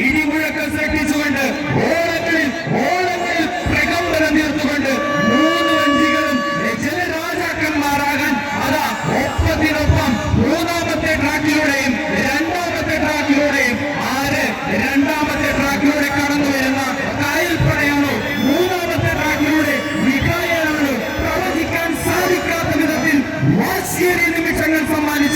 ഇടിമുഴക്കം സൃഷ്ടിച്ചുകൊണ്ട് ഓളങ്ങളിൽ ഓളങ്ങളിൽ പ്രകമ്പനം തീർത്തുകൊണ്ട് മൂന്ന് വഞ്ചികളും ജനരാജാക്കന്മാരാകാൻ അതാ മൂന്നാമത്തെ ട്രാക്കിലൂടെയും രണ്ടാമത്തെ ട്രാക്കിലൂടെയും ആര് രണ്ടാമത്തെ ട്രാക്കിലൂടെ കടന്നു വരുന്ന കായൽ പടയാണോ മൂന്നാമത്തെ ട്രാക്കിലൂടെ വികായാണോ പ്രവചിക്കാൻ സാധിക്കാത്ത വിധത്തിൽ വാശിയേറിയ നിമിഷങ്ങൾ സമ്മാനിച്ചു.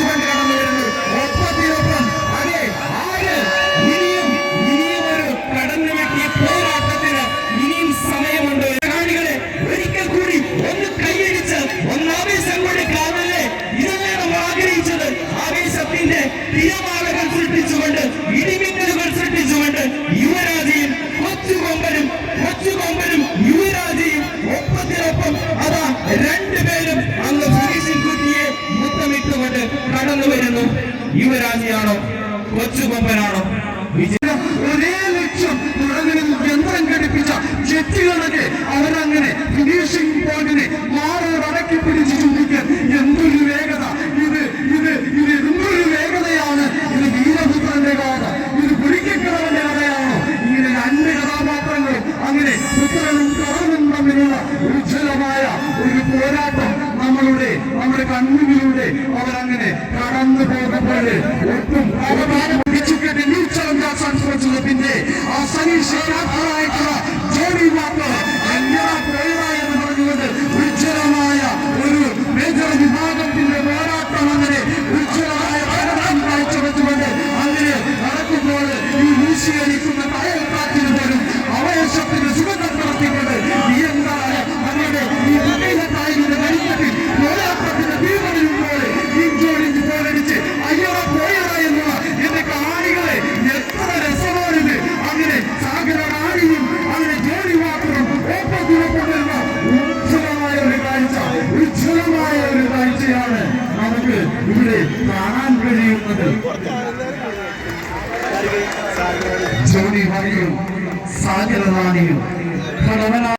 ¿verdad? ഇവിടെ കാണാൻ കഴിയുന്നത്. ജോണി മണിയും സാഗരനാണിയും ഭഗവനാ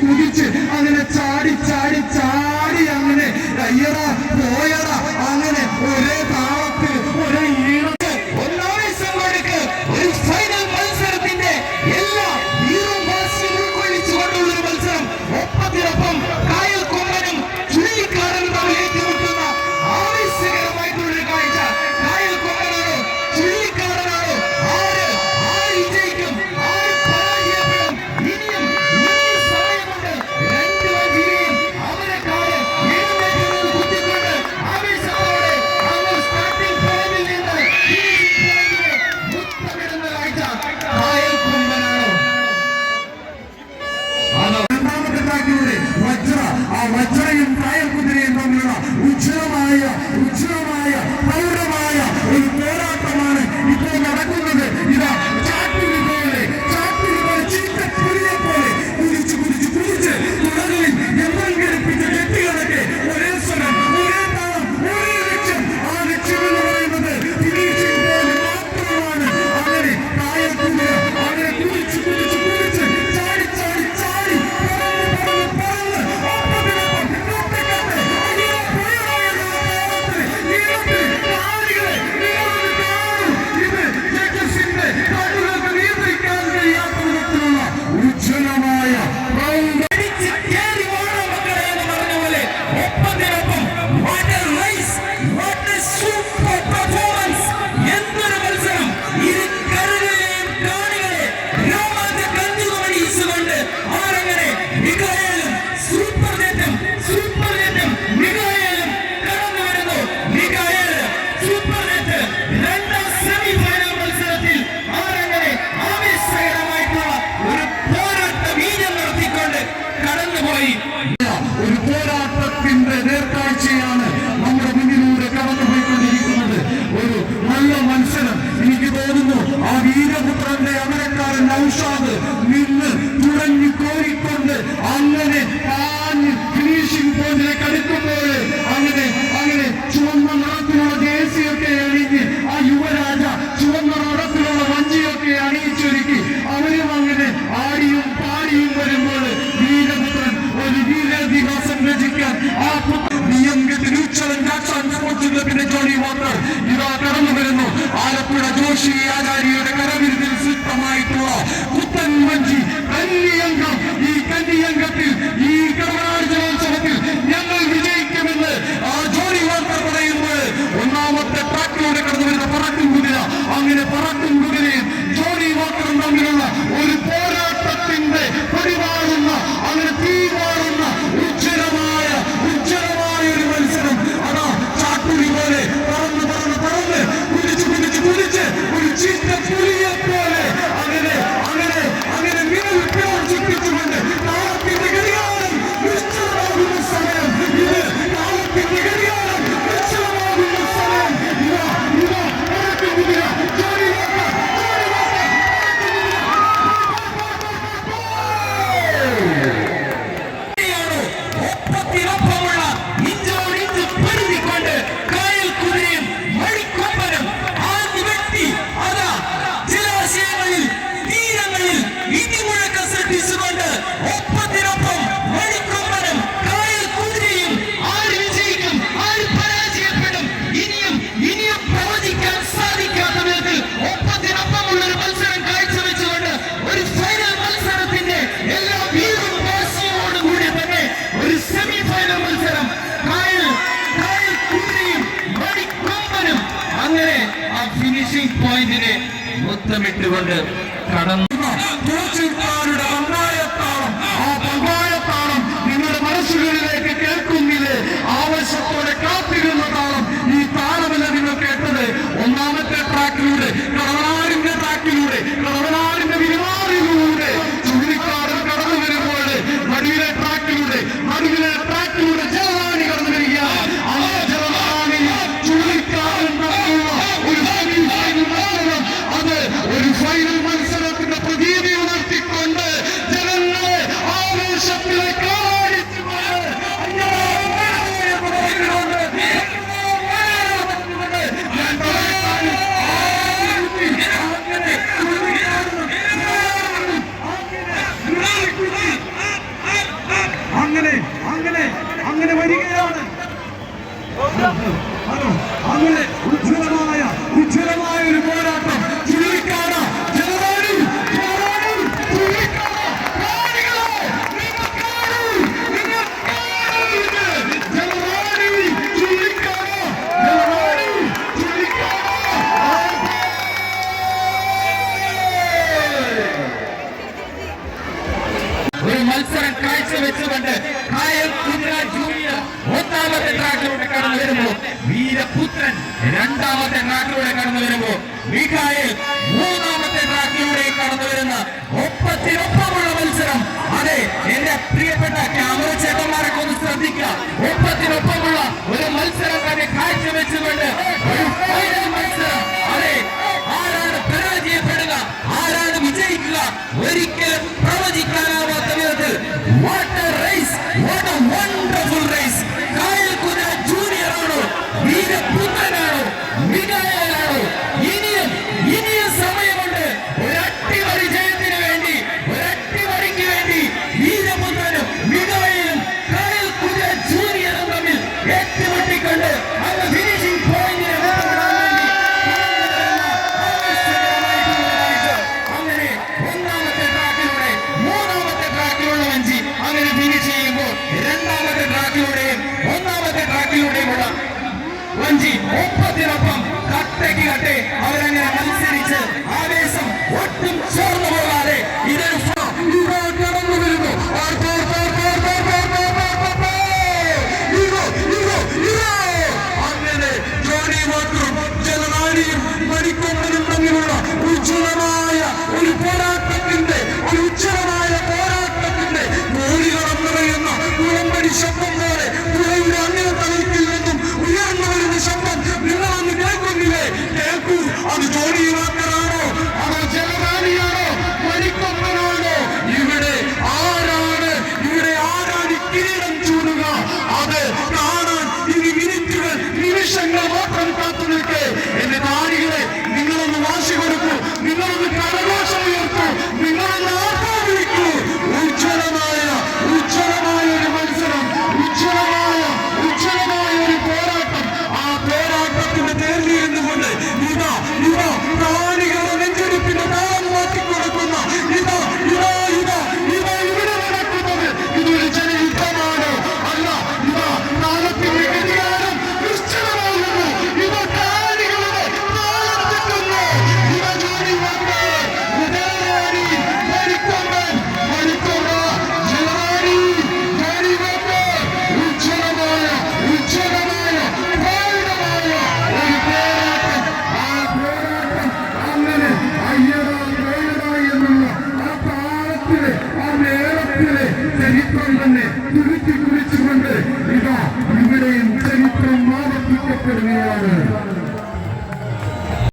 കുതിച്ച് അങ്ങനെ ചാടി ചാടി ചാടി Hallelujah. We turn പ്രഖ്യാപിക്കാൻ ആ പിന്നെ ജോണി വോട്ടർ ഇതാ കടന്നു വരുന്നു. ആലപ്പുഴ ജോഷി ആചാര്യയുടെ முத்தமிட்டு கொண்டு கடந்த അങ്ങനെ അങ്ങനെ വരികയാണ് അങ്ങനെ ഉജ്ജ്വലമായ ഉജ്ജ്വലമായ ഒരു പോരാട്ടം. ചുഴലിക്കാട്. ഒരു മത്സരം കാഴ്ചവെച്ചുകൊണ്ട് കായൽ കടന്നു വരുമ്പോ വീരപുത്രൻ രണ്ടാമത്തെ ട്രാക്കിലൂടെ കടന്നു വരുമ്പോ മിഖായേൽ മൂന്നാമത്തെ ട്രാക്കിലൂടെ കടന്നു വരുന്ന ഒപ്പത്തിനൊപ്പമുള്ള മത്സരം. അതെ എന്റെ പ്രിയപ്പെട്ട ക്യാമറ ചേട്ടന്മാരൊക്കെ ഒന്ന് ശ്രദ്ധിക്കുക. ഒപ്പത്തിനൊപ്പമുള്ള ഒരു മത്സരം തന്നെ കാഴ്ചവെച്ചുകൊണ്ട് ഒരു